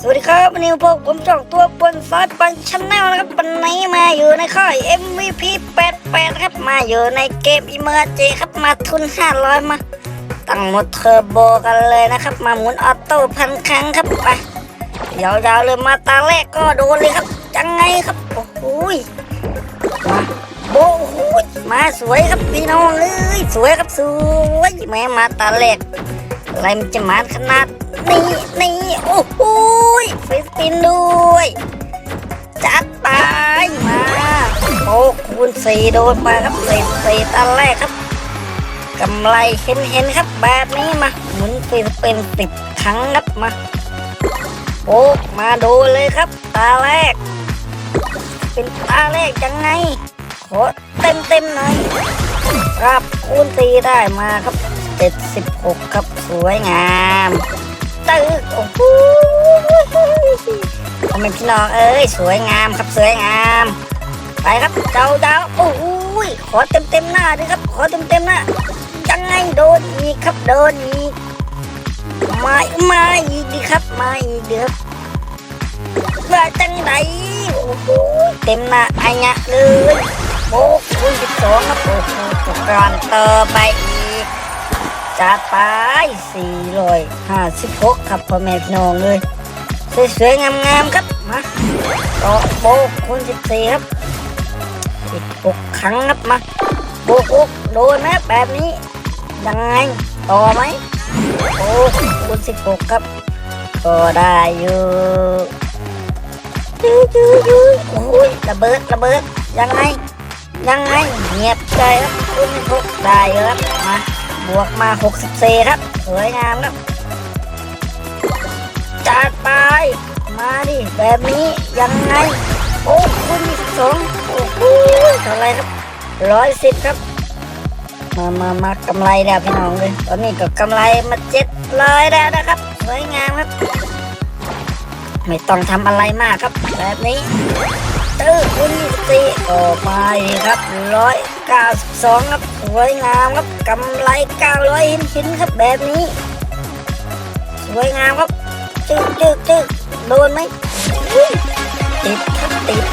สวันนี้พวกผมสองตัวบนสายปันชแนลนะครับวันนี้มาอยู่ในค่าย MVP 88ครับมาอยู่ในเกมอีเมอร์เจครับมาทุน 500 มา ตั้งหมดเทอร์โบกันเลยนะครับ มาหมุนออโต้พันครั้งครับไปยาวๆเลยมาตาแรกก็โดนเลยครับยังไงครับโอ้โหมาโอ้โหยมาสวยครับพี่น้องเอ้ยสวยครับสวยแม่มาตาแรกอะไรมันจะมาขนาดนี้นี่โอ้โห ฟิสปินด้วย จัดไปมาโอ้คูณสี่โดนมาครับสี่สี่ตอนแรกครับกำไรเห็นเห็นครับแบบนี้มาหมุนฟิสเป็นสิบครั้งครับมาโอ้มาดูเลยครับตาแรก เป็นตาแรกยังไงขอเต็มเต็มหน่อยครับคูณตีได้มาครับเจ็ดสิบหกครับสวยงาม ตึกโอ้โหทำไมพี่น้องเอ้ยสวยงามครับสวยงาม ไปครับเจ้าเจ้าโอ้ยขอเต็มเต็มหน้าด้วยครับ ขอเต็มเต็มหน้ายังไงโดนอีกครับโดนอีกมามาอีกดีครับมาอีกเด้อว่าจังไดโอ้โหเต็มหน้าไอ้ยะเลยโอ้คูณสิบสองครับโอ้โหตุกการต่อไปอี จัดไปสี่ร้อยห้าสิบหกครับพ่อแม่พี่น้องเลยสวยๆงามๆครับมาต่อโบกคูณสิบสี่ครับสิบหกครั้งครับมาโบกโอกโดนไหมแบบนี้ยังไงต่อไหมโอ้คูณสิบหกครับก็ได้อยู่ยูยูยูโอ้ยระเบิดระเบิดยังไงยังไงเงียบใจครับคุณพกได้ครับมา บวกมา 64 ครับ สวยงามครับ จัดไป มาดิ แบบนี้ยังไง โอ้คุณสองโอ้โหเท่าไรครับร้อยสิบครับ มามามากำไรแล้วพี่น้องเลย ตอนนี้ก็กำไรมาเจ็ดร้อยแล้วนะครับ สวยงามครับ ไม่ต้องทำอะไรมากครับ แบบนี้ตื้อคุณสี่ออกมาอีกครับร้อย เก้าสิบสองครับสวยงามครับกำไรเก้าร้อยหินหินครับแบบนี้ สวยงามครับจึ๊กจึ๊กจึ๊กโดนไหมติดครับติด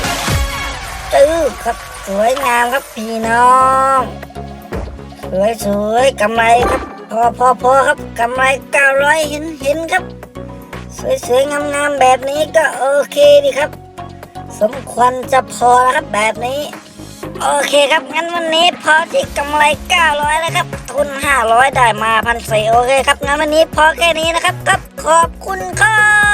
ตื้อครับสวยงามครับพี่น้อง สวยสวยกำไรครับ พอพอพอครับกำไรเก้าร้อยหินหินครับ สวยสวยงามงามแบบนี้ก็โอเคดีครับ สมควรจะพอแล้วครับแบบนี้ โอเคครับ งั้นวันนี้พอที่กำไร 900 แล้วครับ ทุน 500 ได้มาพันสี่โอเคครับ งั้นวันนี้พอแค่นี้นะครับครับขอบคุณครับ